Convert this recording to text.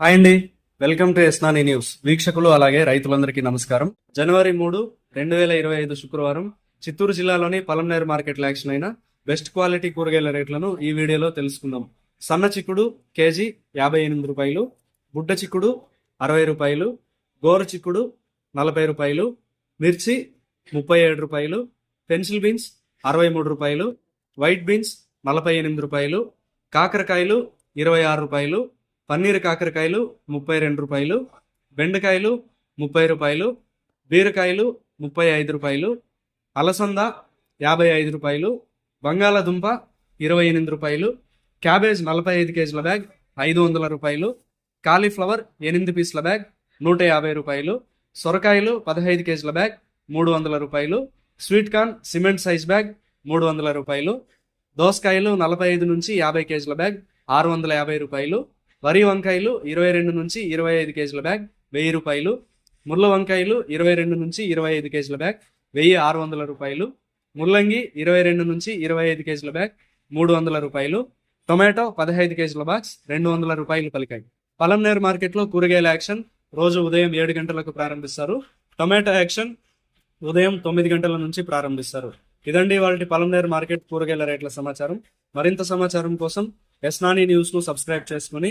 Hi అండి. Welcome to ఎస్నాని news. వీక్షకులు అలాగే రైతులందరికీ నమస్కారం. జనవరి మూడు రెండు వేల ఇరవై ఐదు శుక్రవారం చిత్తూరు జిల్లాలోని పలంనేరు మార్కెట్లో యాక్షన్ అయిన బెస్ట్ క్వాలిటీ కూరగాయల రేట్లను ఈ వీడియోలో తెలుసుకుందాం. సన్న చిక్కుడు కేజీ యాభై ఎనిమిది రూపాయలు బుడ్డ చిక్కుడు అరవై రూపాయలు గోర చిక్కుడు నలభై రూపాయలు మిర్చి ముప్పై ఏడు రూపాయలు పెన్సిల్ బీన్స్ అరవై మూడు రూపాయలు వైట్ బీన్స్ నలభై ఎనిమిది రూపాయలు కాకరకాయలు ఇరవై ఆరు రూపాయలు పన్నీర్ కాకరకాయలు ముప్పై రెండు రూపాయలు బెండకాయలు ముప్పై రూపాయలు బీరకాయలు ముప్పై ఐదు రూపాయలు అలసంద యాభై ఐదు రూపాయలు బంగాళాదుంప ఇరవై ఎనిమిది రూపాయలు క్యాబేజ్ నలభై ఐదు కేజీల బ్యాగ్ ఐదు వందల రూపాయలు కాలీఫ్లవర్ ఎనిమిది పీసుల బ్యాగ్ నూట యాభై రూపాయలు సొరకాయలు పదహైదు కేజీల బ్యాగ్ మూడు వందల రూపాయలు sweet corn cement size bag మూడు వందల రూపాయలు దోసకాయలు నలభై ఐదు నుంచి యాభై కేజీల బ్యాగ్ ఆరు వందల యాభై రూపాయలు వరి వంకాయలు ఇరవై రెండు నుంచి ఇరవై ఐదు కేజీల బ్యాగ్ వెయ్యి రూపాయలు. ముళ్ళ వంకాయలు ఇరవై రెండు నుంచి ఇరవై ఐదు కేజీల బ్యాగ్ వెయ్యి ఆరు వందల రూపాయలు. ముల్లంగి ఇరవై రెండు నుంచి ఇరవై ఐదు కేజీల బ్యాగ్ మూడు వందల రూపాయలు. టొమాటో పదహైదు కేజీల బాక్స్ రెండు వందల రూపాయలు పలికాయి. పలంనేరు మార్కెట్లో కూరగాయల యాక్షన్ రోజు ఉదయం ఏడు గంటలకు ప్రారంభిస్తారు. టొమాటో యాక్షన్ ఉదయం తొమ్మిది గంటల నుంచి ప్రారంభిస్తారు. ఇదండి వాళ్ళ పలంనేరు మార్కెట్ కూరగాయల రేట్ల సమాచారం. మరింత సమాచారం కోసం ఎస్నాని న్యూస్ను సబ్స్క్రైబ్ చేసుకుని